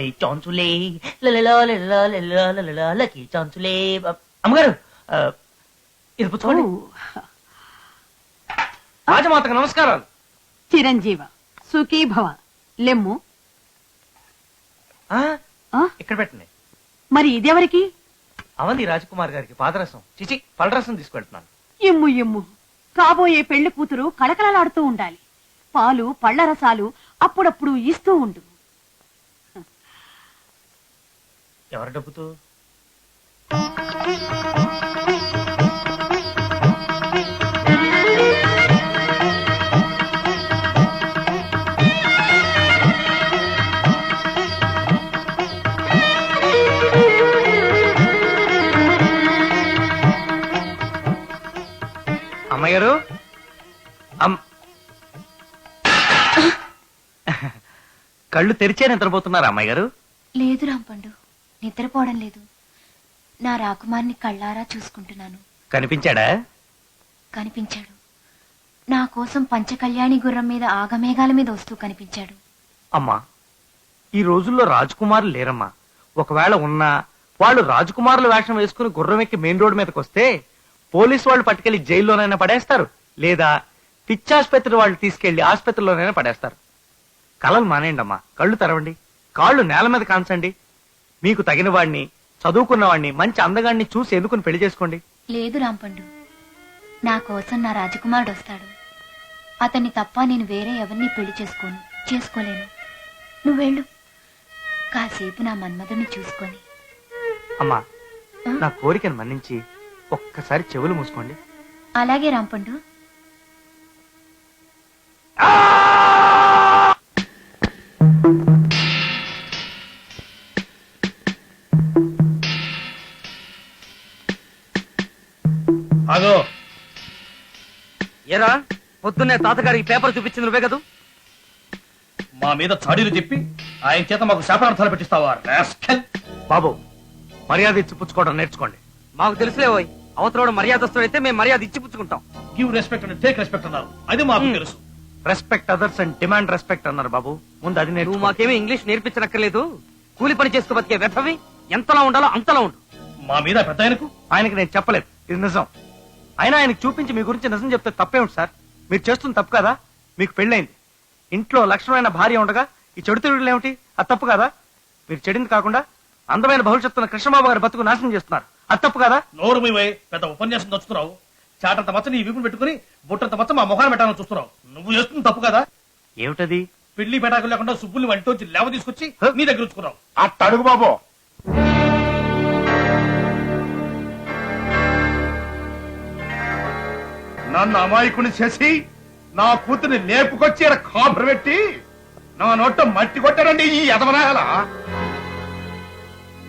భలే చాన్సులే లలలా లకి చాన్సులే అమ్మగారు ఇది పుచ్చుకోండి రాజమాతకు నమస్కారాలు చిరంజీవ సుఖీ భవ లెమ్ము ఇక్కడ పెట్టండి మరి ఇదెవరికి అవంతి రాజకుమార్ గారికి పాదరసం చిచి పలరసం తీసుకెళ్తున్నాను ఎమ్ము ఎమ్ము కాబోయే పెళ్ళి కూతురు కళకళలాడుతూ ఉండాలి పాలు పళ్ళ రసాలు అప్పుడప్పుడు ఇస్తూ ఉండు ఎవరి డబ్బుతో? అమ్మగారు? అమ్. కళ్ళు తెరిచే నిద్రపోతున్నారు అమ్మాయి గారు లేదు రాంపండు. నిద్రపోవడం లేదు. నా రాకుమార్ని కళ్ళారా చూసుకుంటున్నాను. కనిపించాడా? కనిపించాడు. నా కోసం పంచకళ్యాణి గుర్రం మీద ఆగమేఘాల మీద వస్తూ కనిపించాడు. అమ్మా ఈ రోజుల్లో రాజకుమారులు లేరమ్మా. ఒకవేళ ఉన్నా వాళ్ళు రాజకుమారుల వేషం వేసుకుని గుర్రం ఎక్కి మెయిన్ రోడ్ మీదకి వస్తే పోలీసు వాళ్ళు పట్టుకెళ్ళి జైల్లోనైనా పడేస్తారు. లేదా పిచ్చాసుపత్రి వాళ్ళు తీసుకెళ్ళి ఆసుపత్రిలోనైనా పడేస్తారు. కలలు మానేయండి అమ్మా కళ్ళు తెరవండి. కాళ్ళు నేల మీద కాంచండి. మీకు తగిన వాడిని చదువుకున్న వాడిని మంచి అందగాడిని చూసి ఎన్నుకుని పెళ్ళి చేసుకోండి? లేదు రాంపండు. నా కోసం నా రాజకుమారుడు వస్తాడు. అతన్ని తప్ప నేను వేరే ఎవరిని పెళ్ళి చేసుకోను చేసుకోలేను. నువ్వెళ్ళు కాసేపు నా మన్మధుని చూసుకొని. అమ్మా నా కోరికను మన్నించి ఒక్కసారి చెవులు మూసుకోండి. అలాగే రాంపండు. అగో పొద్దున్నే తాతగారికి పేపర్ చూపించింది నువ్వే కదూ? మా మీద చాడీలు చెప్పి ఆయన చేత మాకు శాపనార్థాలు పెట్టిస్తావా. బాబు మర్యాద ఇచ్చి పుచ్చుకోవడం నేర్చుకోండి. మాకు తెలుసులే ఓయ్. అవతలోడు మర్యాదస్తుడైతే మేము మర్యాద ఇచ్చి పుచ్చుకుంటాం. Give respect and take respect అన్నారు. అది మాకు తెలుసు. Respect others and demand respect అన్నారు బాబు. ముందు అది నువ్వు నేర్చుకో. మాకేమీ ఇంగ్లీష్ నేర్పించనక్కర్లేదు. కూలి పని చేసుకు బతికే వెధవి ఎంతలా ఉండాలో అంతలా ఉండు. మా మీద పెద్ద ఆయనకు? ఆయనకి నేను చెప్పలేదు. ఇది నిజం. అయినా ఆయనకు చూపించి మీ గురించి నిజం చెప్తే తప్పే ఉంది సార్? మీరు చేస్తుంది తప్పు కదా? మీకు పెళ్ళైంది. ఇంట్లో లక్షణమైన భార్య ఉండగా ఈ చెడు తిరుగులు ఏమిటి? అది తప్పు కదా? మీరు చెడింది కాకుండా అందమైన భవిష్యత్తున్న కృష్ణబాబు గారి బతుకు నాశనం చేస్తున్నారు. అది తప్పు కదా? నోరు మీ పెద్ద ఉపన్యాసం దచ్చుతున్నావు చాటంత మచ్చ నీ విపుని పెట్టుకుని బుట్టంత మచ్చ మా మొహాన్ని పెట్టాలని చూస్తున్నావు. నువ్వు చేస్తుంది తప్పు కదా? ఏమిటది? పెళ్ళి పెటాకులు లేకుండా సుబ్బుల్ని వంటోంచి లేవ తీసుకొచ్చి నీ దగ్గర ఉంచుకున్నావు. అట్టడుగు బాబు. నన్ను అమాయకుని చేసి నా కూతుర్ని లేపుకొచ్చి ఈడ కాపురు పెట్టి నా నోట మట్టి కొట్టారండి ఈ యదవనాయాల.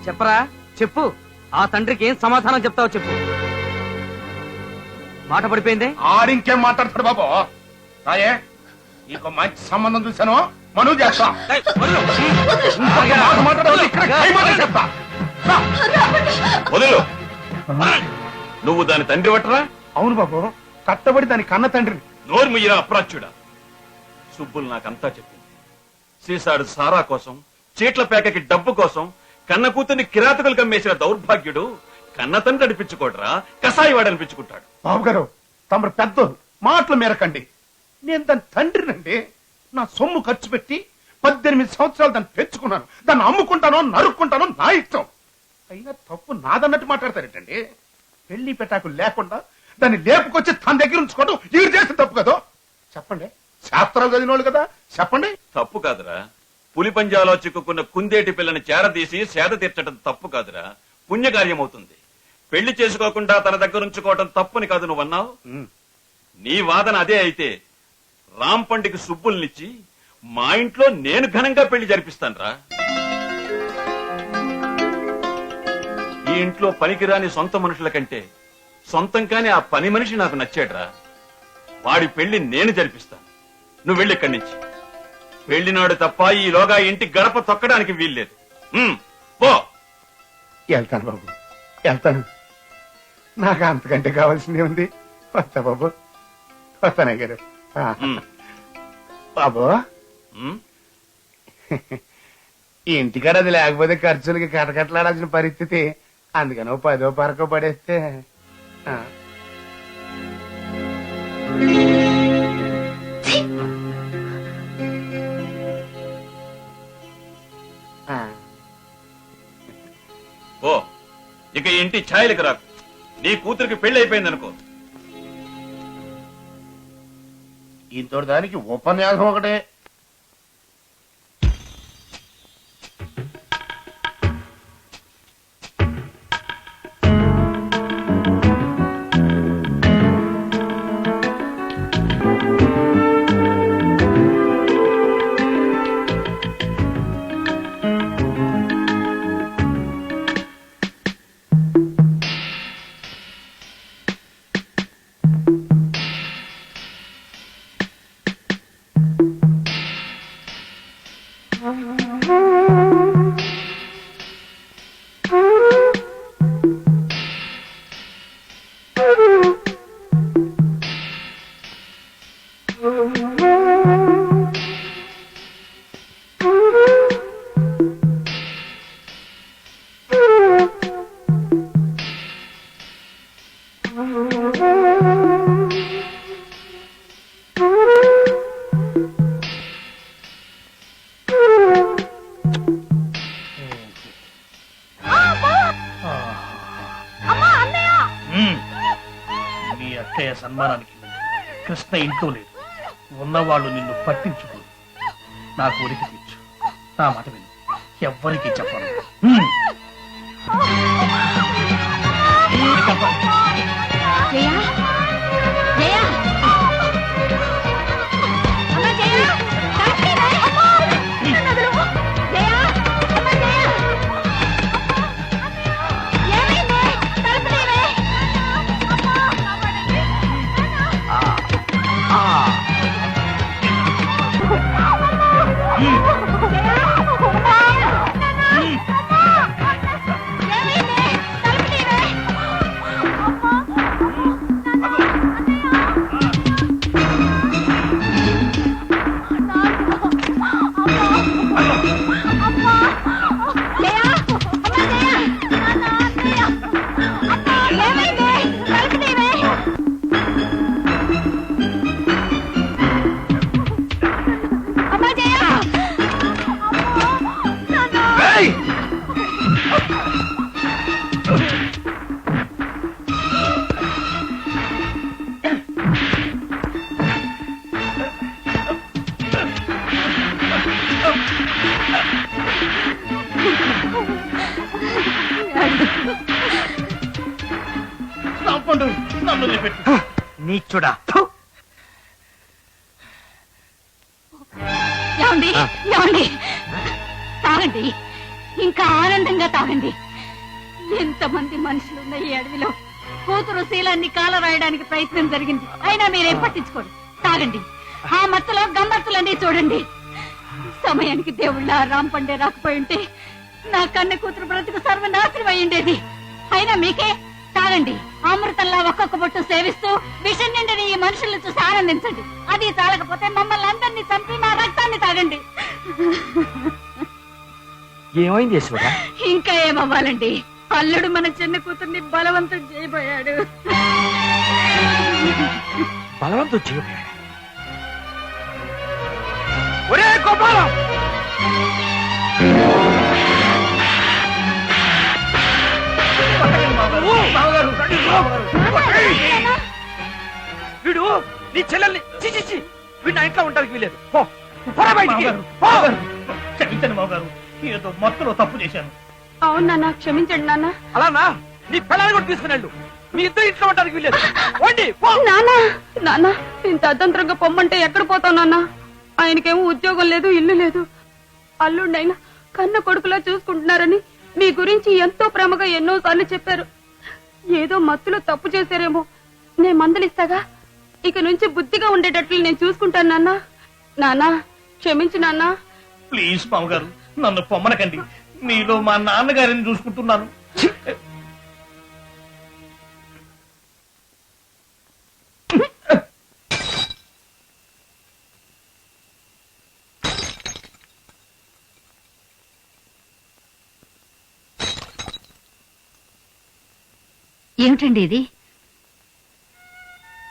చెప్పరా? చెప్పు. ఆ తండ్రికి ఏం సమాధానం చెప్తావో చెప్పు. మాట పడిపోయిందే? ఆడింకేం మాట్లాడతాడు బాబు? రాయే నీకు మంచి సంబంధం చూశాను. మనువు చేస్తా. వదిలు. నువ్వు దాని తండ్రి వట్టరా అవును బాబు. కట్టబడి దాని కన్న తండ్రిని. నోరు ముయ్యరా అప్రాచ్యుడా? సుబ్బులు నాకంతా చెప్పింది. సీసాడు సారా కోసం చీట్ల పేకకి డబ్బు కోసం కన్న కూతుర్ని కిరాతకులు కమ్మేసిన దౌర్భాగ్యుడు కన్న తండ్రి అనిపించుకోడరా కసాయి వాడు అనిపించుకుంటాడు. బాబు గారు తమరు పెద్దోరు మాటలు మేరకండి. నేను దాని తండ్రినండి. నా సొమ్ము ఖర్చు పెట్టి పద్దెనిమిది సంవత్సరాలు దాన్ని పెంచుకున్నాను. దాన్ని అమ్ముకుంటానో నరుక్కుంటానో నా ఇష్టం. అయినా తప్పు నాదన్నట్టు మాట్లాడతారేటండి? పెళ్ళి పెటాకు లేకుండా దాన్ని లేపుకొచ్చి తన దగ్గర ఉంచుకోవడం ఈడు చేసిన తప్పు కదా? చెప్పండి. శాస్త్రాలు చదివినోళ్ళు కదా? చెప్పండి. తప్పు కాదురా. పులి పంజాలో చిక్కుకున్న కుందేటి పిల్లని చేరదీసి సేద తీర్చడం తప్పు కాదురా. పుణ్యకార్యమవుతుంది. పెళ్ళి చేసుకోకుండా తన దగ్గర ఉంచుకోవడం తప్పుని కాదు నువ్వన్నావు? నీ వాదన అదే అయితే రాంపండికి సుబ్బుల్నిచ్చి మా ఇంట్లో నేను ఘనంగా పెళ్ళి జరిపిస్తానురా. ఈ ఇంట్లో పనికిరాని సొంత మనుషుల కంటే సొంతం కాని ఆ పని మనిషి నాకు నచ్చాడురా. వాడి పెళ్ళి నేను జరిపిస్తాను. నువ్వు వెళ్ళి ఇక్కడి నుంచి. పెళ్ళినాడు తప్ప ఈలోగా ఇంటి గడప తొక్కడానికి వీల్లేదు. ఉమ్, పో. వెళ్తాను బాబు. వెళ్తాను. నాకు అంతకంటే కావాల్సింది ఉంది వస్తా బాబు. వస్తానే గారు ఆ, ఉమ్, బాబు. ఉమ్. ఈ ఇంటికాడ అది లేకపోతే ఖర్చులకి కటకట్లాడాల్సిన పరిస్థితి. అందుకని ఓ పదో పరకో పడేస్తే. ఓ ఇక ఇంటి ఛాయలకు రాకు. నీ కూతురికి పెళ్ళి అయిపోయింది అనుకో ఇంతటి దానికి ఉపన్యాసం ఒకటే. అక్కయ్య సన్మానానికి కృష్ణ ఇంట్లో లేదు. ఉన్నవాళ్ళు నిన్ను పట్టించుకోరు. నా కోరిక తీర్చు. నా మాట విను. ఎవ్వరికీ చెప్పను. ఏమైంది నన్ను వదిలిపెట్టు నీచుడా. ఏమండి? ఏమండి? తాగండి. ఇంకా ఆనందంగా తాగండి. ఎంతమంది మనుషులున్న ఈ అడవిలో కూతురు శీలాన్ని కాల రాయడానికి ప్రయత్నం జరిగింది. అయినా మీరేం పట్టించుకోండి తాగండి. ఆ మత్తులో గమ్మత్తులన్నీ చూడండి. సమయానికి దేవుళ్ళ రాంపండే రాకపోయి ఉంటే నా కన్నె కూతురు బ్రతుకు సర్వనాశనం అయి ఉండేది అయినా మీకే తాగండి అమృతంలా ఒక్కొక్క బొట్టు సేవిస్తూ విషం నిండిన ఈ మనుషులను చూసి ఆనందించండి. అది చాలకపోతే మమ్మల్ని అందరినీ చంపి మా రక్తాన్ని తాగండి. ఏమైంది యశోదా? ఇంకా ఏమవ్వాలండి? అల్లుడు మన చిన్న కూతుర్ని బలవంతం చేయబోయాడు. బలవంతం చేయబోయాడు? ఒరే గోపాలం! వీడు నీ చెల్లెల్ని చి చి, చి వీడు నా ఇంట్లో ఉండడానికి వీలేదు పో. పోరా బయటికి. మామగారు, పో. మామగారు, క్షమించండి ఏదో మత్తులో తప్పు చేశాను. అవును నాన్న క్షమించండి నాన్న. అలానా నీ? పిల్లల్ని కూడా తీసుకుని వెళ్ళు. మీ ఇద్దరు ఇంట్లో ఉండడానికి వీలేదు పో. నాన్న నాన్న ఇంత అతంత్రంగా పొమ్మంటే ఎక్కడ పోతావు నాన్న? ఆయనకేమో ఉద్యోగం లేదు ఇల్లు లేదు. అల్లుండైనా కన్న కొడుకులా చూసుకుంటున్నారని మీ గురించి ఎంతో ప్రేమగా ఎన్నో సార్లు చెప్పారు. ఏదో మత్తులో తప్పు చేశారేమో. నేను మందలిస్తాగా? ఇక నుంచి బుద్ధిగా ఉండేటట్లు నేను చూసుకుంటాను నాన్న. నాన్న క్షమించు నాన్న. ప్లీజ్ మామగారు నన్ను పొమ్మనకండి. మీలో మా నాన్నగారిని చూసుకుంటున్నాను. ఏమిటండి ఇది?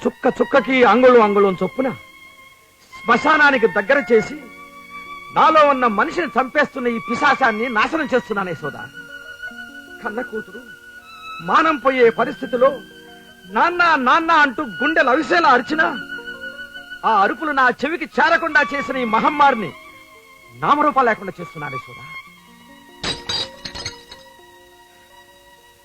చుక్క చుక్కకి అంగుళం అంగుళం చొప్పున శ్మశానానికి దగ్గర చేసి నాలో ఉన్న మనిషిని చంపేస్తున్న ఈ పిశాచాన్ని నాశనం చేస్తున్నానే సోదా. కన్న కూతురు మానం పోయే పరిస్థితిలో నాన్న నాన్న అంటూ గుండెలు అవిసేలా అరిచినా ఆ అరుపులు నా చెవికి చేరకుండా చేసిన ఈ మహమ్మారిని నామరూపం లేకుండా చేస్తున్నానే సోదా.